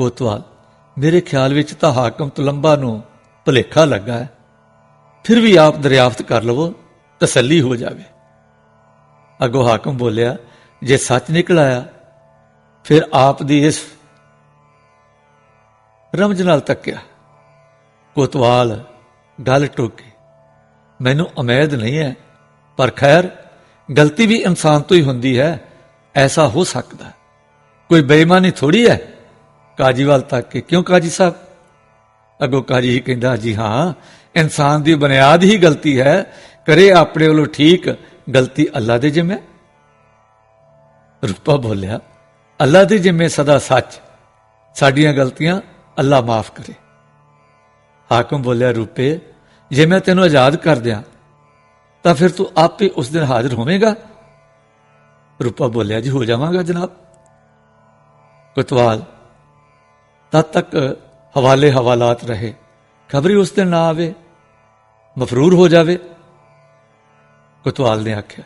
ਕੋਤਵਾਲ, ਮੇਰੇ ਖਿਆਲ ਵਿੱਚ ਤਾਂ ਹਾਕਮ ਤਲੰਬਾ ਨੂੰ ਭੁਲੇਖਾ ਲੱਗਾ ਹੈ। ਫਿਰ ਵੀ ਆਪ ਦਰਿਆਫਤ ਕਰ ਲਵੋ, ਤਸੱਲੀ ਹੋ ਜਾਵੇ। ਅੱਗੋਂ ਹਾਕਮ ਬੋਲਿਆ, ਜੇ ਸੱਚ ਨਿਕਲ ਆਇਆ, ਫਿਰ ਆਪ ਦੀ ਇਸ ਰਮਜ ਨਾਲ ਤੱਕਿਆ। ਕੋਤਵਾਲ ਗੱਲ ਟੋਕੀ, ਮੈਨੂੰ ਉਮੀਦ ਨਹੀਂ ਹੈ, ਪਰ ਖੈਰ, ਗਲਤੀ ਵੀ ਇਨਸਾਨ ਤੋਂ ਹੀ ਹੁੰਦੀ ਹੈ, ਐਸਾ ਹੋ ਸਕਦਾ। ਕੋਈ ਬੇਈਮਾਨੀ ਥੋੜੀ ਹੈ? ਕਾਜੀ ਵੱਲ ਤੱਕ ਕੇ ਕਿਉਂ ਕਾਜੀ ਸਾਹਿਬ? ਅਗੋ ਕਾਜੀ ਹੀ ਕਹਿੰਦਾ, ਜੀ ਹਾਂ, ਇਨਸਾਨ ਦੀ ਬੁਨਿਆਦ ਹੀ ਗਲਤੀ ਹੈ। ਕਰੇ ਆਪਣੇ ਵੱਲੋਂ ਠੀਕ, ਗਲਤੀ ਅੱਲਾ ਦੇ ਜਿੰਮੇ? ਰੂਪਾ ਬੋਲਿਆ, ਅੱਲਾ ਦੇ ਜਿੰਮੇ ਸਦਾ ਸੱਚ। ਸਾਡੀਆਂ ਗਲਤੀਆਂ ਅੱਲਾ ਮਾਫ ਕਰੇ। ਹਾਕਮ ਬੋਲਿਆ, ਰੂਪੇ, ਜੇ ਮੈਂ ਤੈਨੂੰ ਆਜ਼ਾਦ ਕਰ ਦਿਆਂ, ਤਾਂ ਫਿਰ ਤੂੰ ਆਪੇ ਉਸ ਦਿਨ ਹਾਜ਼ਰ ਹੋਵੇਂਗਾ? ਰੂਪਾ ਬੋਲਿਆ, ਜੀ ਹੋ ਜਾਵਾਂਗਾ ਜਨਾਬ। ਕੁਤਵਾਲ ਤਦ ਤੱਕ ਹਵਾਲੇ ਹਵਾਲਾਤ ਰਹੇ। ਖਬਰੀ ਉਸ ਦਿਨ ਨਾ ਆਵੇ, ਮਫਰੂਰ ਹੋ ਜਾਵੇ। ਕੁਤਵਾਲ ਨੇ ਆਖਿਆ,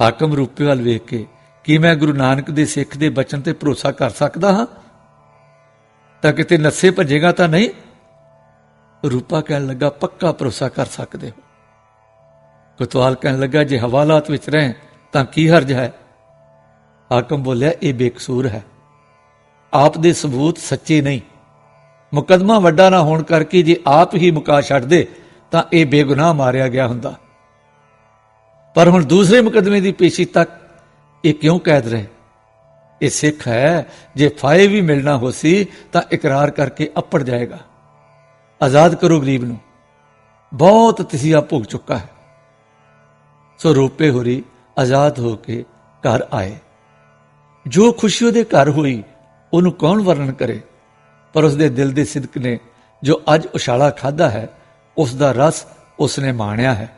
ਹਾਕਮ ਰੂਪੇ ਵੱਲ ਵੇਖ ਕੇ ਕੀ ਮੈਂ ਗੁਰੂ ਨਾਨਕ ਦੇ ਸਿੱਖ ਦੇ ਬਚਨ ਤੇ ਭਰੋਸਾ ਕਰ ਸਕਦਾ ਹਾਂ? ਤਾਂ ਕਿਤੇ ਨੱਸੇ ਭੱਜੇਗਾ ਤਾਂ ਨਹੀਂ? ਰੂਪਾ ਕਹਿਣ ਲੱਗਾ, ਪੱਕਾ ਭਰੋਸਾ ਕਰ ਸਕਦੇ ਹੋ। ਕੁਤਵਾਲ ਕਹਿਣ ਲੱਗਾ, ਜੇ ਹਵਾਲਾਤ ਵਿੱਚ ਰਹੇ, ਤਾਂ ਕੀ ਹਰਜ ਹੈ? ਹਾਕਮ ਬੋਲਿਆ, ਇਹ ਬੇਕਸੂਰ ਹੈ। ਆਪ ਦੇ ਸਬੂਤ ਸੱਚੇ ਨਹੀਂ। ਮੁਕਦਮਾ ਵੱਡਾ ਨਾ ਹੋਣ ਕਰਕੇ ਜੇ ਆਪ ਹੀ ਮੁਕਾ ਛੱਡਦੇ ਤਾਂ ਇਹ ਬੇਗੁਨਾਹ ਮਾਰਿਆ ਗਿਆ ਹੁੰਦਾ। ਪਰ ਹੁਣ ਦੂਸਰੇ ਮੁਕਦਮੇ ਦੀ ਪੇਸ਼ੀ ਤੱਕ ਇਹ ਕਿਉਂ ਕੈਦ ਰਹੇ? ਇਹ ਸਿੱਖ ਹੈ, ਜੇ ਫਾਇ ਵੀ ਮਿਲਣਾ ਹੋਸੀ ਤਾਂ ਇਕਰਾਰ ਕਰਕੇ ਅੱਪੜ ਜਾਏਗਾ। ਆਜ਼ਾਦ ਕਰੋ ਗਰੀਬ ਨੂੰ। ਬਹੁਤ ਤਸੀਹਾ ਭੁਗ ਚੁੱਕਾ ਹੈ। ਸੋ ਰੋਪੇ ਹੋਰੀ ਆਜ਼ਾਦ ਹੋ ਕੇ ਘਰ ਆਏ। ਜੋ ਖੁਸ਼ੀ ਉਹਦੇ ਘਰ ਹੋਈ ਉਹਨੂੰ ਕੌਣ ਵਰਣਨ ਕਰੇ? ਪਰ ਉਸਦੇ ਦਿਲ ਦੇ ਸਿਦਕ ਨੇ ਜੋ ਅੱਜ ਉਛਾਲਾ ਖਾਦਾ ਹੈ ਉਸ ਦਾ ਰਸ ਉਸਨੇ ਮਾਣਿਆ ਹੈ।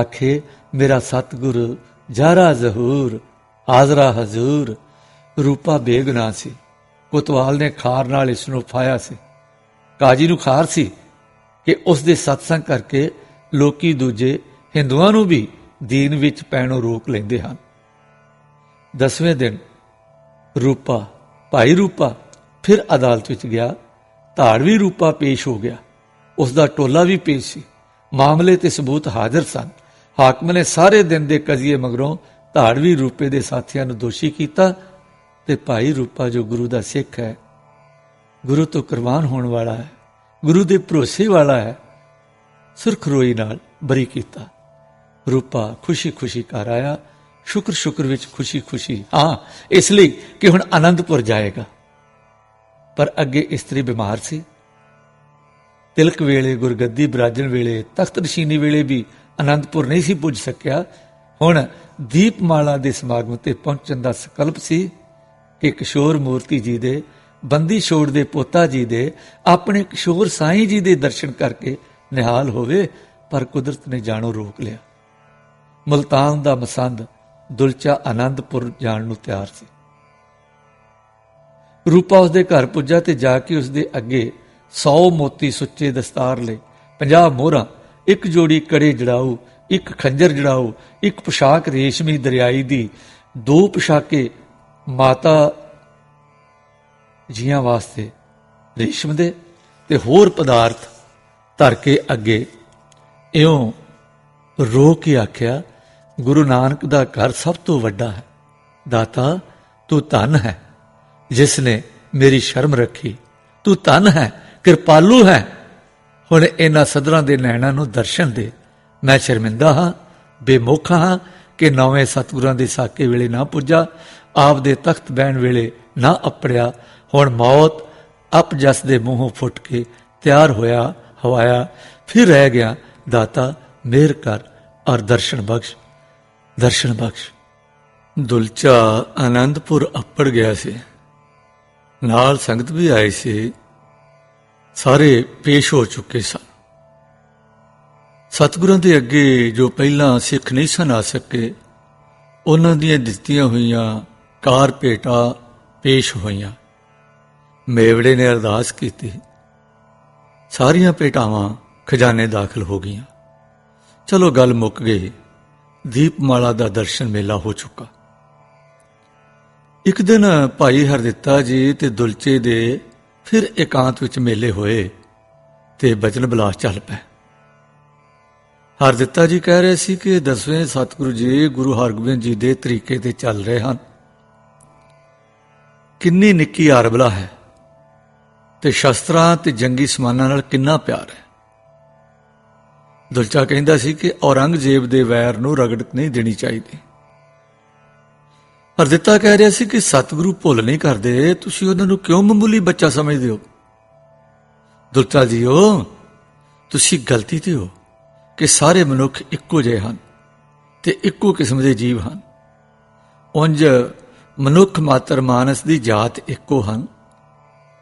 ਆਖੇ, ਮੇਰਾ ਸਤਿਗੁਰ, ਜਾਰਾ ਜ਼ਹੂਰ, ਹਾਜ਼ਰਾ ਹਜ਼ੂਰ, ਰੂਪਾ ਬੇਗੁਨਾਹ ਸੀ। ਕੁਤਵਾਲ ਨੇ ਖਾਰ ਨਾਲ ਇਸ ਨੂੰ ਫਾਇਆ ਸੀ। ਕਾਜੀ ਨੂੰ ਖਾਰ ਸੀ ਕਿ ਉਸ ਦੇ ਸਤਸੰਗ ਕਰਕੇ ਲੋਕੀ ਦੂਜੇ ਹਿੰਦੂਆਂ ਨੂੰ ਵੀ ਦੀਨ ਵਿੱਚ ਪੈਣੋਂ ਰੋਕ ਲੈਂਦੇ ਹਨ। ਦਸਵੇਂ ਦਿਨ, ਰੂਪਾ ਭਾਈ ਰੂਪਾ ਫਿਰ ਅਦਾਲਤ ਵਿੱਚ ਗਿਆ। ਧਾੜਵੀ ਰੂਪਾ ਪੇਸ਼ ਹੋ ਗਿਆ। ਉਸ ਦਾ ਟੋਲਾ ਵੀ ਪੇਸ਼ ਸੀ। ਮਾਮਲੇ ਤੇ ਸਬੂਤ ਹਾਜ਼ਰ ਸਨ। ਹਾਕਮ ਨੇ ਸਾਰੇ ਦਿਨ ਦੇ ਕਜ਼ੀਏ ਮਗਰੋਂ ਧਾੜਵੀ ਰੂਪੇ ਦੇ ਸਾਥੀਆਂ ਨੂੰ ਦੋਸ਼ੀ ਕੀਤਾ ਤੇ ਭਾਈ ਰੂਪਾ ਜੋ ਗੁਰੂ ਦਾ ਸਿੱਖ ਹੈ, ਗੁਰੂ ਤੋਂ ਕੁਰਬਾਨ ਹੋਣ ਵਾਲਾ ਹੈ, ਗੁਰੂ ਦੇ ਭਰੋਸੇ ਵਾਲਾ ਹੈ, ਸੁਰਖਰੋਈ ਨਾਲ ਬਰੀ ਕੀਤਾ। ਰੂਪਾ ਖੁਸ਼ੀ-ਖੁਸ਼ੀ ਘਰ ਆਇਆ। ਸ਼ੁਕਰ ਸ਼ੁਕਰ ਵਿੱਚ ਖੁਸ਼ੀ-ਖੁਸ਼ੀ। ਹਾਂ, ਇਸ ਲਈ ਕਿ ਹੁਣ ਆਨੰਦਪੁਰ ਜਾਏਗਾ। ਪਰ ਅੱਗੇ ਇਸਤਰੀ ਬਿਮਾਰ ਸੀ। ਤਿਲਕ ਵੇਲੇ, ਗੁਰਗੱਦੀ ਬਰਾਜਨ ਵੇਲੇ, ਤਖਤ ਨਸ਼ੀਨੀ ਵੇਲੇ ਵੀ ਆਨੰਦਪੁਰ ਨਹੀਂ ਸੀ ਪੁੱਜ ਸਕਿਆ। ਹੁਣ ਦੀਪਮਾਲਾ ਦੇ ਸਮਾਗਮ ਤੇ ਪਹੁੰਚਣ ਦਾ ਸੰਕਲਪ ਸੀ ਕਿ ਕਿਸ਼ੋਰ ਮੂਰਤੀ ਜੀ ਦੇ, ਬੰਦੀ ਛੋੜ ਦੇ ਪੋਤਾ ਜੀ ਦੇ, ਆਪਣੇ ਕਿਸ਼ੋਰ ਸਾਈਂ ਜੀ ਦੇ ਦਰਸ਼ਨ ਕਰਕੇ ਨਿਹਾਲ ਹੋਵੇ, ਪਰ ਕੁਦਰਤ ਨੇ ਜਾਣੋ ਰੋਕ ਲਿਆ। ਮਲਤਾਨ ਦਾ ਮਸੰਦ ਦੁਲਚਾ ਆਨੰਦਪੁਰ ਜਾਣ ਨੂੰ ਤਿਆਰ ਸੀ। ਰੂਪਾ ਉਸਦੇ ਘਰ ਪੁੱਜਾ ਤੇ ਜਾ ਕੇ ਉਸਦੇ ਅੱਗੇ 100 ਮੋਤੀ ਸੁੱਚੇ ਦਸਤਾਰ ਲਈ 50 ਮੋਹਰਾਂ, ਇੱਕ ਜੋੜੀ ਕੜੇ ਜੜਾਊ, ਇੱਕ ਖੰਜਰ ਜੜਾਊ, ਇੱਕ ਪੋਸ਼ਾਕ ਰੇਸ਼ਮੀ ਦਰਿਆਈ ਦੀ ਦੋ ਪੋਸ਼ਾਕੇ ਮਾਤਾ ਜੀਆਂ ਵਾਸਤੇ ਰੇਸ਼ਮ ਦੇ ਤੇ ਹੋਰ ਪਦਾਰਥ ਧਰ ਕੇ ਅੱਗੇ ਇਉਂ ਰੋ ਕੇ ਆਖਿਆ ਗੁਰੂ ਨਾਨਕ ਦਾ ਘਰ ਸਭ ਤੋਂ ਵੱਡਾ ਹੈ। ਦਾਤਾ, ਤੂੰ ਧਨ ਹੈ। ਜਿਸ ਨੇ ਮੇਰੀ ਸ਼ਰਮ ਰੱਖੀ, ਤੂੰ ਧਨ ਹੈ, ਕਿਰਪਾਲੂ ਹੈ। ਹੁਣ ਇਹਨਾਂ ਸਦਰਾਂ ਦੇ ਨੈਣਾਂ ਨੂੰ ਦਰਸ਼ਨ ਦੇ। ਮੈਂ ਸ਼ਰਮਿੰਦਾ ਹਾਂ, ਬੇਮੋਖਾ ਹਾਂ ਕਿ ਨਵੇਂ ਸਤਿਗੁਰਾਂ ਦੇ ਸਾਕੇ ਵੇਲੇ ਨਾ ਪੁੱਜਾ ਆਪ ਦੇ ਤਖਤ ਬਹਿਣ ਵੇਲੇ ਨਾ ਅਪੜਿਆ। ਹੁਣ ਮੌਤ ਅਪ ਜਸ ਦੇ ਮੂੰਹੋਂ ਫੁੱਟ ਕੇ ਤਿਆਰ ਹੋਇਆ, ਹਵਾਇਆ, ਫਿਰ ਰਹਿ ਗਿਆ। ਦਾਤਾ ਮਿਹਰ ਕਰ ਔਰ ਦਰਸ਼ਨ ਬਖਸ਼। ਦਰਸ਼ਨ ਬਖਸ਼। ਦੁਲਚਾ ਆਨੰਦਪੁਰ ਅੱਪੜ ਗਿਆ ਸੀ। ਨਾਲ ਸੰਗਤ ਵੀ ਆਈ ਸੀ। ਸਾਰੇ ਪੇਸ਼ ਹੋ ਚੁੱਕੇ ਸਨ। ਸਤਿਗੁਰਾਂ ਦੇ ਅੱਗੇ ਜੋ ਪਹਿਲਾਂ ਸਿੱਖ ਨਹੀਂ ਸਨ ਆ ਸਕੇ, ਉਹਨਾਂ ਦੀਆਂ ਦਿੱਤੀਆਂ ਹੋਈਆਂ ਕਾਰ ਭੇਟਾ ਪੇਸ਼ ਹੋਈਆਂ। ਮੇਵੜੇ ਨੇ ਅਰਦਾਸ ਕੀਤੀ। ਸਾਰੀਆਂ ਭੇਟਾਵਾਂ ਖਜ਼ਾਨੇ ਦਾਖਲ ਹੋ ਗਈਆਂ। ਚਲੋ ਗੱਲ ਮੁੱਕ ਗਈ। ਦੀਪਮਾਲਾ ਦਾ ਦਰਸ਼ਨ ਮੇਲਾ ਹੋ ਚੁੱਕਾ। ਇੱਕ ਦਿਨ ਭਾਈ ਹਰਦਿੱਤਾ ਜੀ ਤੇ ਦੁਲਚੇ ਦੇ ਫਿਰ ਇਕਾਂਤ ਵਿੱਚ ਮੇਲੇ ਹੋਏ ਤੇ ਬਚਨ ਬਲਾਸ ਚੱਲ ਪਏ। ਹਰਦਿੱਤਾ ਜੀ ਕਹਿ ਰਹੇ ਸੀ ਕਿ ਦਸਵੇਂ ਸਤਿਗੁਰੂ ਜੀ ਗੁਰੂ ਹਰਗੋਬਿੰਦ ਜੀ ਦੇ ਤਰੀਕੇ ਤੇ ਚੱਲ ਰਹੇ ਹਨ। ਕਿੰਨੀ ਨਿੱਕੀ ਆਰਬਲਾ ਹੈ ਤੇ ਸ਼ਸਤਰਾਂ ਤੇ ਜੰਗੀ ਸਮਾਨਾਂ ਨਾਲ ਕਿੰਨਾ ਪਿਆਰ ਹੈ। ਦੁਲਚਾ ਕਹਿੰਦਾ ਸੀ ਕਿ ਔਰੰਗਜ਼ੇਬ ਦੇ ਵੈਰ ਨੂੰ ਰਗੜ ਨਹੀਂ ਦੇਣੀ ਚਾਹੀਦੀ। ਪਰ ਦਿੱਤਾ ਕਹਿ ਰਿਹਾ ਸੀ ਕਿ ਸਤਿਗੁਰੂ ਭੁੱਲ ਨਹੀਂ ਕਰਦੇ, ਤੁਸੀਂ ਉਹਨਾਂ ਨੂੰ ਕਿਉਂ ਮਾਮੂਲੀ ਬੱਚਾ ਸਮਝਦੇ ਹੋ? ਦੁਲਚਾ ਜੀਓ, ਤੁਸੀਂ ਗਲਤੀ ਤੇ ਹੋ ਕਿ ਸਾਰੇ ਮਨੁੱਖ ਇੱਕੋ ਜਿਹੇ ਹਨ ਤੇ ਇੱਕੋ ਕਿਸਮ ਦੇ ਜੀਵ ਹਨ। ਉੰਜ ਮਨੁੱਖ ਮਾਤਰ ਮਾਨਸ ਦੀ ਜਾਤ ਇੱਕੋ ਹਨ,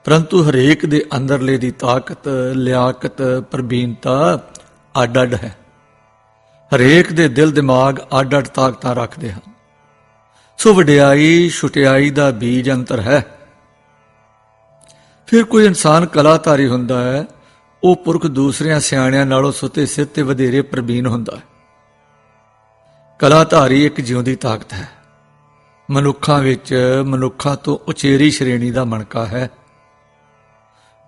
ਪਰੰਤੂ ਹਰੇਕ ਦੇ ਅੰਦਰਲੇ ਦੀ ਤਾਕਤ, ਲਿਆਕਤ, ਪ੍ਰਬੀਨਤਾ ਅੱਡ ਅੱਡ ਹੈ। ਹਰੇਕ ਦੇ ਦਿਲ ਦਿਮਾਗ ਅੱਡ ਅੱਡ ਤਾਕਤਾਂ ਰੱਖਦੇ ਹਨ। ਸੋ ਵਡਿਆਈ ਛੁਟਿਆਈ ਦਾ ਬੀਜ ਅੰਤਰ ਹੈ। ਫਿਰ ਕੋਈ ਇਨਸਾਨ ਕਲਾਧਾਰੀ ਹੁੰਦਾ ਹੈ, ਉਹ ਪੁਰਖ ਦੂਸਰਿਆਂ ਸਿਆਣਿਆਂ ਨਾਲੋਂ ਸੁਤੇ ਸਿਰ ਤੇ ਵਧੇਰੇ ਪ੍ਰਬੀਨ ਹੁੰਦਾ ਹੈ। ਕਲਾਧਾਰੀ ਇੱਕ ਜਿਉਂਦੀ ਤਾਕਤ ਹੈ। ਮਨੁੱਖਾਂ ਵਿੱਚ ਮਨੁੱਖਾਂ ਤੋਂ ਉਚੇਰੀ ਸ਼੍ਰੇਣੀ ਦਾ ਮਣਕਾ ਹੈ।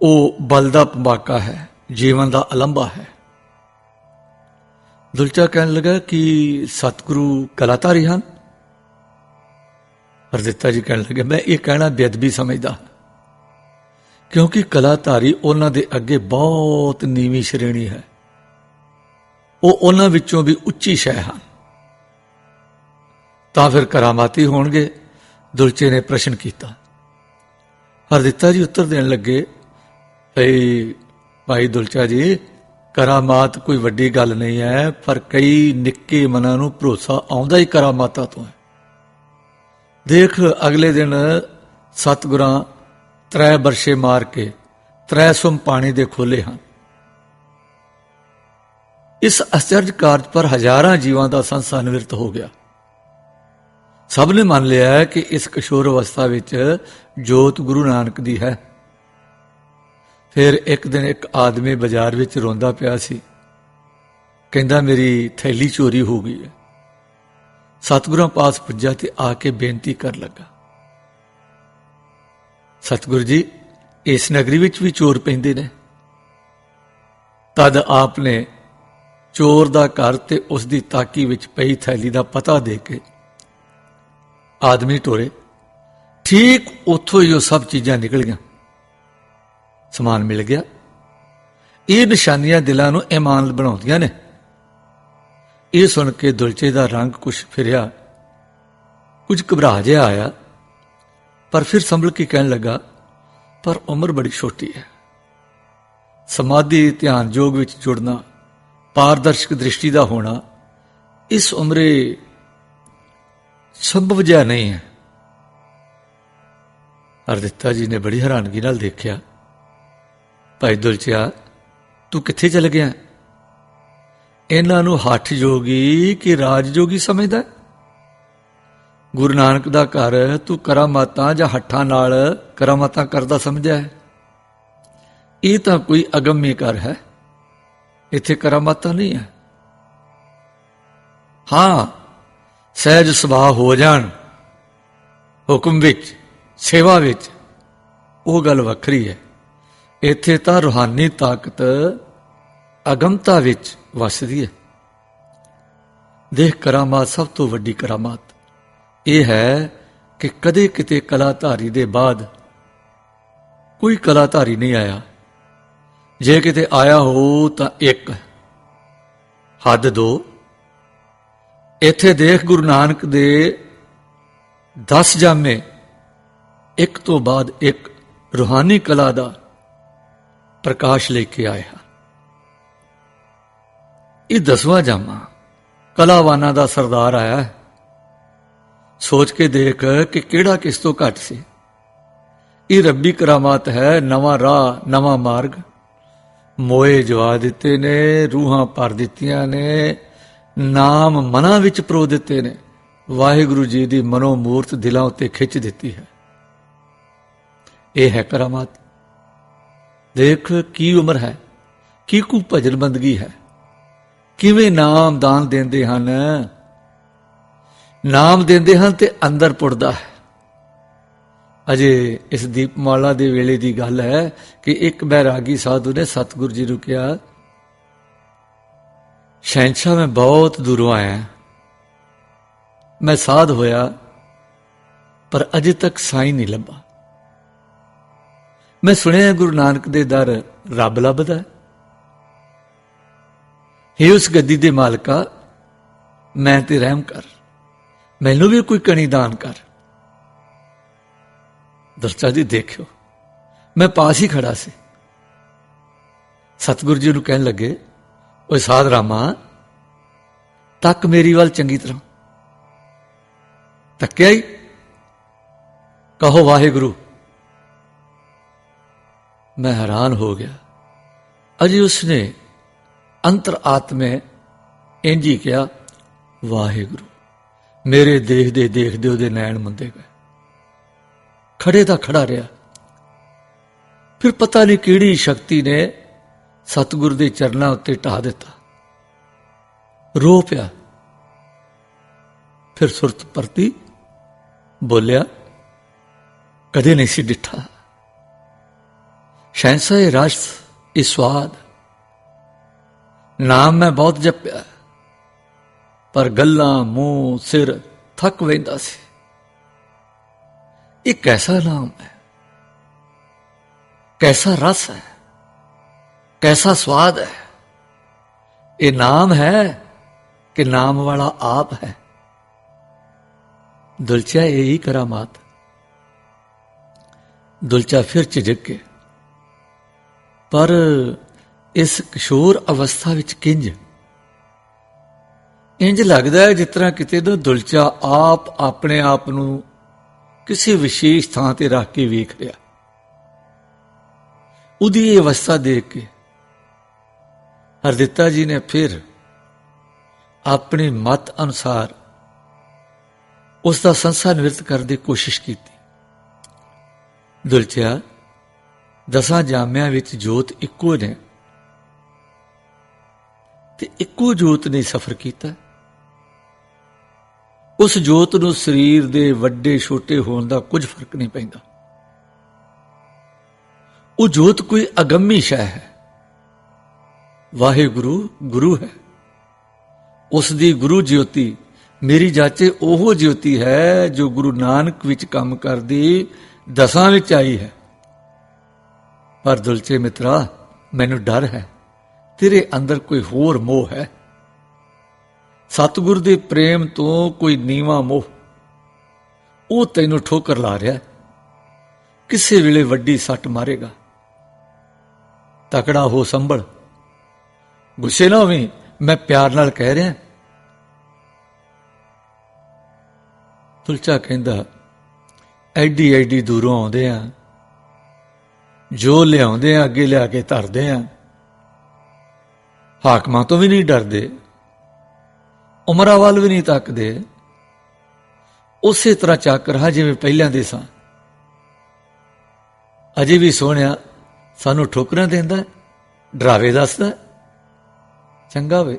ਉਹ ਬਲ ਦਾ ਪੰਬਾਕਾ ਹੈ, ਜੀਵਨ ਦਾ ਅਲੰਭਾ ਹੈ। ਦੁਲਚਾ ਕਹਿਣ ਲੱਗਾ ਕਿ ਸਤਿਗੁਰੂ ਕਲਾਧਾਰੀ ਹਨ। ਹਰਦਿੱਤਾ ਜੀ ਕਹਿਣ ਲੱਗੇ, ਮੈਂ ਇਹ ਕਹਿਣਾ ਬੇਅਦਬੀ ਸਮਝਦਾ। ਕਿਉਂਕਿ ਕਲਾਧਾਰੀ ਉਹਨਾਂ ਦੇ ਅੱਗੇ ਬਹੁਤ ਨੀਵੀਂ ਸ਼੍ਰੇਣੀ ਹੈ। ਉਹ ਉਹਨਾਂ ਵਿੱਚੋਂ ਵੀ ਉੱਚੀ ਸ਼ੈ ਹਨ। ਤਾਂ ਫਿਰ ਕਰਾਮਾਤੀ ਹੋਣਗੇ, ਦੁਲਚੇ ਨੇ ਪ੍ਰਸ਼ਨ ਕੀਤਾ। ਹਰਦਿੱਤਾ ਜੀ ਉੱਤਰ ਦੇਣ ਲੱਗੇ, ਭਈ ਭਾਈ ਦੁਲਚਾ ਜੀ ਕਰਾਮਾਤ ਕੋਈ ਵੱਡੀ ਗੱਲ ਨਹੀਂ ਹੈ, ਪਰ ਕਈ ਨਿੱਕੇ ਮਨਾਂ ਨੂੰ ਭਰੋਸਾ ਆਉਂਦਾ ਹੀ ਕਰਾਮਾਤਾਂ ਤੋਂ ਹੈ। ਦੇਖ, ਅਗਲੇ ਦਿਨ ਸਤਗੁਰਾਂ ਤ੍ਰੈ ਬਰਸ਼ੇ ਮਾਰ ਕੇ ਤਰੇ ਸੁਮ ਪਾਣੀ ਦੇ ਖੋਲੇ ਹਨ। ਇਸ ਅਚਰਜ ਕਾਰਜ ਪਰ ਹਜ਼ਾਰਾਂ ਜੀਵਾਂ ਦਾ ਸੰਸਾਰ ਨਿਵਰਤ ਹੋ ਗਿਆ। ਸਭ ਨੇ ਮੰਨ ਲਿਆ ਕਿ ਇਸ ਕਿਸ਼ੋਰ ਅਵਸਥਾ ਵਿੱਚ ਜੋਤ ਗੁਰੂ ਨਾਨਕ ਦੀ ਹੈ। ਫਿਰ ਇੱਕ ਦਿਨ ਇੱਕ ਆਦਮੀ ਬਾਜ਼ਾਰ ਵਿੱਚ ਰੋਂਦਾ ਪਿਆ ਸੀ। ਕਹਿੰਦਾ, ਮੇਰੀ ਥੈਲੀ ਚੋਰੀ ਹੋ ਗਈ ਹੈ। ਸਤਿਗੁਰਾਂ ਪਾਸ ਪੁੱਜਾ ਤੇ ਆ ਕੇ ਬੇਨਤੀ ਕਰਨ ਲੱਗਾ। ਸਤਿਗੁਰੂ ਜੀ, ਇਸ ਨਗਰੀ ਵਿੱਚ ਵੀ ਚੋਰ ਪੈਂਦੇ ਨੇ। ਤਦ ਆਪ ਨੇ ਚੋਰ ਦਾ ਘਰ ਤੇ ਉਸ ਦੀ ਤਾਕੀ ਵਿੱਚ ਪਈ ਥੈਲੀ ਦਾ ਪਤਾ ਦੇ ਕੇ ਆਦਮੀ ਟੋਰੇ। ਠੀਕ ਉੱਥੋਂ ਹੀ ਉਹ ਸਭ ਚੀਜ਼ਾਂ ਨਿਕਲੀਆਂ ਸਮਾਨ ਮਿਲ ਗਿਆ। ਇਹ ਨਿਸ਼ਾਨੀਆਂ ਦਿਲਾਂ ਨੂੰ ਇਮਾਨ ਬਣਾਉਂਦੀਆਂ ਨੇ। ਇਹ ਸੁਣ ਕੇ ਦੁਲਚੇ ਦਾ ਰੰਗ ਕੁਛ ਫਿਰਿਆ। ਕੁਝ ਘਬਰਾ ਜਿਹਾ ਆਇਆ। ਪਰ ਫਿਰ ਸੰਭਲ ਕੇ ਕਹਿਣ ਲੱਗਾ, ਪਰ ਉਮਰ ਬੜੀ ਛੋਟੀ ਹੈ। ਸਮਾਧੀ ਧਿਆਨ ਯੋਗ ਵਿੱਚ ਜੁੜਨਾ, ਪਾਰਦਰਸ਼ਕ ਦ੍ਰਿਸ਼ਟੀ ਦਾ ਹੋਣਾ, ਇਸ ਉਮਰੇ ਸੰਭਵ ਜਿਹਾ ਨਹੀਂ ਹੈ। ਹਰਦਿੱਤਾ ਜੀ ਨੇ ਬੜੀ ਹੈਰਾਨਗੀ ਨਾਲ ਦੇਖਿਆ। ਭਾਈ ਦੁਲਚਿਆ ਤੂੰ ਕਿੱਥੇ ਚਲ ਗਿਆ? ਇਹਨਾਂ ਨੂੰ ਹੱਠ ਜੋਗੀ ਕਿ ਰਾਜ ਜੋਗੀ ਸਮਝਦਾ ਗੁਰੂ ਨਾਨਕ ਦਾ ਘਰ ਤੂੰ ਕਰਾਮਾਤਾਂ ਜਾਂ ਹੱਠਾਂ ਨਾਲ ਕਰਾਮਾਤਾਂ ਕਰਦਾ ਸਮਝਿਆ ਇਹ ਤਾਂ ਕੋਈ ਅਗੰਮੀ ਘਰ ਹੈ। ਇੱਥੇ ਕਰਾਮਾਤਾਂ ਨਹੀਂ ਹੈ। ਹਾਂ, ਸਹਿਜ ਸੁਭਾਅ ਹੋ ਜਾਣ। ਹੁਕਮ ਵਿੱਚ, ਸੇਵਾ ਵਿੱਚ, ਉਹ ਗੱਲ ਵੱਖਰੀ ਹੈ। ਇੱਥੇ ਤਾਂ ਰੂਹਾਨੀ ਤਾਕਤ ਅਗਮਤਾ ਵਿੱਚ ਵਸਦੀ ਹੈ। ਦੇਖ ਕਰਾਮਾਤ ਸਭ ਤੋਂ ਵੱਡੀ ਕਰਾਮਾਤ। ਇਹ ਹੈ ਕਿ ਕਦੇ ਕਿਤੇ ਕਲਾਧਾਰੀ ਦੇ ਬਾਅਦ ਕੋਈ ਕਲਾਧਾਰੀ ਨਹੀਂ ਆਇਆ। ਜੇ ਕਿਤੇ ਆਇਆ ਹੋ ਤਾਂ ਇੱਕ। ਹੱਦ ਦੋ। ਇੱਥੇ ਦੇਖ ਗੁਰੂ ਨਾਨਕ ਦੇ 10 ਜਾਮੇ, ਇੱਕ ਤੋਂ ਬਾਅਦ ਇੱਕ ਰੂਹਾਨੀ ਕਲਾ ਦਾ ਪ੍ਰਕਾਸ਼ ਲੈ ਕੇ ਆਏ ਹਨ। ਇਹ ਦਸਵਾਂ ਜਾਮਾ। ਕਲਾਵਾਨਾਂ ਦਾ ਸਰਦਾਰ ਆਇਆ ਹੈ। ਸੋਚ ਕੇ ਦੇਖ ਕਿ ਕਿਹੜਾ ਕਿਸ ਤੋਂ ਘੱਟ ਸੀ। ਇਹ ਰੱਬੀ ਕਰਾਮਾਤ ਹੈ, ਨਵਾਂ ਰਾਹ, ਨਵਾਂ ਮਾਰਗ। ਮੋਏ ਜਵਾ ਦਿੱਤੇ ਨੇ, ਰੂਹਾਂ ਭਰ ਦਿੱਤੀਆਂ ਨੇ, ਨਾਮ ਮਨਾਂ ਵਿੱਚ ਪਰੋ ਦਿੱਤੇ ਨੇ। ਵਾਹਿਗੁਰੂ ਜੀ ਦੀ ਮਨੋ ਮੂਰਤ ਦਿਲਾਂ ਉੱਤੇ ਖਿੱਚ ਦਿੱਤੀ ਹੈ। ਇਹ ਹੈ ਕਰਾਮਾਤ। ਦੇਖ ਕੀ ਉਮਰ ਹੈ, ਕੀ ਕੁ ਭਜਨ ਬੰਦਗੀ ਹੈ, ਕਿਵੇਂ ਨਾਮ ਦਾਨ ਦਿੰਦੇ ਹਨ। ਨਾਮ ਦਿੰਦੇ ਹਨ ਤੇ ਅੰਦਰ ਪੁੜਦਾ ਹੈ। ਅਜੇ ਇਸ ਦੀਪਮਾਲਾ ਦੇ ਵੇਲੇ ਦੀ ਗੱਲ ਹੈ ਕਿ ਇੱਕ ਬੈਰਾਗੀ ਸਾਧੂ ਨੇ ਸਤਿਗੁਰੂ ਜੀ ਨੂੰ ਕਿਹਾ ਸ਼ਹਿਨशाह ਮੈਂ ਬਹੁਤ ਦੂਰੋਂ ਆਇਆ। ਮੈਂ ਸਾਧ ਹੋਇਆ, ਪਰ ਅਜੇ ਤੱਕ ਸਾਈਂ ਨਹੀਂ ਲੱਭਾ। ਮੈਂ ਸੁਣਿਆ ਗੁਰੂ ਨਾਨਕ ਦੇ ਦਰ ਰੱਬ ਲੱਭਦਾ ਹੈ। ਹੇ ਉਸ ਗੱਦੀ ਦੇ ਮਾਲਕਾ, ਮੈਂ ਤੇ ਰਹਿਮ ਕਰ। ਮੈਨੂੰ ਵੀ ਕੋਈ ਕਣੀ ਦਾਨ ਕਰ। ਦਰਸ਼ਾ ਜੀ, ਦੇਖਿਓ, ਮੈਂ ਪਾਸ ਹੀ ਖੜਾ ਸੀ। ਸਤਿਗੁਰੂ ਜੀ ਨੂੰ ਕਹਿਣ ਲੱਗੇ, ਓਏ ਸਾਧ ਰਾਮਾ, ਤੱਕ ਮੇਰੀ ਵੱਲ ਚੰਗੀ ਤਰ੍ਹਾਂ। ਤੱਕਿਆ ਹੀ ਕਹੋ ਵਾਹਿਗੁਰੂ ਮੈਂ ਹੈਰਾਨ ਹੋ ਗਿਆ। ਅਜੀ ਉਸਨੇ ਅੰਤਰ ਆਤਮੇ ਇੰਜ ਹੀ ਕਿਹਾ, ਵਾਹਿਗੁਰੂ, ਮੇਰੇ ਦੇਖਦੇ ਦੇਖਦੇ ਉਹਦੇ ਨੈਣ ਮੰਦੇ ਗਏ। ਖੜੇ ਦਾ ਖੜਾ ਰਿਹਾ। ਫਿਰ ਪਤਾ ਨਹੀਂ ਕਿਹੜੀ ਸ਼ਕਤੀ ਨੇ ਸਤਿਗੁਰ ਦੇ ਚਰਨਾਂ ਉੱਤੇ ਢਾ ਦਿੱਤਾ। ਰੋ ਪਿਆ। ਫਿਰ ਸੁਰਤ ਪਰਤੀ ਬੋਲਿਆ, ਕਦੇ ਨਹੀਂ ਸੀ ਡਿੱਠਾ। शहंशाह रस इस स्वाद। नाम मैं बहुत जपया, पर गल्ला, मुँह, सिर थक वेंदा से। एक कैसा नाम है? कैसा रस है? कैसा स्वाद है? ये नाम है कि नाम वाला आप है। दुलचा यही करा मात। दुलचा फिर झिझक के। ਪਰ ਇਸ ਕਿਸ਼ੋਰ ਅਵਸਥਾ ਵਿੱਚ ਕਿੰਜ? ਇੰਜ ਲੱਗਦਾ ਹੈ ਜਿਸ ਤਰ੍ਹਾਂ ਕਿਤੇ ਨਾ ਦੁਲਚਾ ਆਪ ਆਪਣੇ ਆਪ ਨੂੰ ਕਿਸੇ ਵਿਸ਼ੇਸ਼ ਥਾਂ ਤੇ ਰੱਖ ਕੇ ਵੇਖ ਰਿਹਾ। ਉਹਦੀ ਇਹ ਅਵਸਥਾ ਦੇਖ ਕੇ ਹਰਦਿੱਤਾ ਜੀ ਨੇ ਫਿਰ ਆਪਣੇ ਮਤ ਅਨੁਸਾਰ ਉਸ ਦਾ ਸੰਸਾਰ ਨਿਵਰਤ ਕਰਨ ਦੀ ਕੋਸ਼ਿਸ਼ ਕੀਤੀ। ਦੁਲਚਿਆ ਦਸਾਂ ਜਾਮਿਆਂ ਵਿੱਚ ਜੋਤ ਇੱਕੋ ਨੇ ਤੇ ਇੱਕੋ ਜੋਤ ਨੇ ਸਫ਼ਰ ਕੀਤਾ। ਉਸ ਜੋਤ ਨੂੰ ਸਰੀਰ ਦੇ ਵੱਡੇ ਛੋਟੇ ਹੋਣ ਦਾ ਕੁਝ ਫ਼ਰਕ ਨਹੀਂ ਪੈਂਦਾ। ਉਹ ਜੋਤ ਕੋਈ ਅਗੰਮੀ ਸ਼ੈ ਹੈ। ਵਾਹਿਗੁਰੂ ਗੁਰੂ ਹੈ। ਉਸ ਦੀ ਗੁਰੂ ਜੋਤੀ ਮੇਰੀ ਜਾਚੇ ਉਹ ਜੋਤੀ ਹੈ ਜੋ ਗੁਰੂ ਨਾਨਕ ਵਿੱਚ ਕੰਮ ਕਰਦੀ ਦਸਾਂ ਵਿੱਚ ਆਈ ਹੈ। ਪਰ ਦੁਲਚੇ ਮਿੱਤਰਾ, ਮੈਨੂੰ ਡਰ ਹੈ। ਤੇਰੇ ਅੰਦਰ ਕੋਈ ਹੋਰ ਮੋਹ ਹੈ। ਸਤਿਗੁਰ ਦੇ ਪ੍ਰੇਮ ਤੋਂ ਕੋਈ ਨੀਵਾ ਮੋਹ। ਉਹ ਤੈਨੂੰ ਠੋਕਰ ਲਾ ਰਿਹਾ ਕਿਸੇ ਵੇਲੇ ਵੱਡੀ ਸੱਟ ਮਾਰੇਗਾ। ਤਕੜਾ ਹੋ ਸੰਭਲ। ਗੁੱਸੇ ਨਾ ਹੋਵੇਂ, ਮੈਂ ਪਿਆਰ ਨਾਲ ਕਹਿ ਰਿਹਾ। ਤੁਲਚਾ ਕਹਿੰਦਾ, ਐਡੀ ਐਡੀ ਦੂਰੋਂ ਆਉਂਦੇ ਆ। ਜੋ ਲਿਆਉਂਦੇ ਆ, ਅੱਗੇ ਲਿਆ ਕੇ ਧਰਦੇ ਆ। ਹਾਕਮਾਂ ਤੋਂ ਵੀ ਨਹੀਂ ਡਰਦੇ। ਉਮਰਾਂ ਵੱਲ ਵੀ ਨਹੀਂ ਤੱਕਦੇ। ਉਸੇ ਤਰ੍ਹਾਂ ਚੱਕ ਰਹਾ ਜਿਵੇਂ ਪਹਿਲਾਂ ਦੇ ਸਾਂ। ਅਜੇ ਵੀ ਸੋਹਣਿਆ, ਸਾਨੂੰ ਠੋਕਰਾਂ ਦਿੰਦਾ, ਡਰਾਵੇ ਦੱਸਦਾ, ਚੰਗਾ ਵੇ।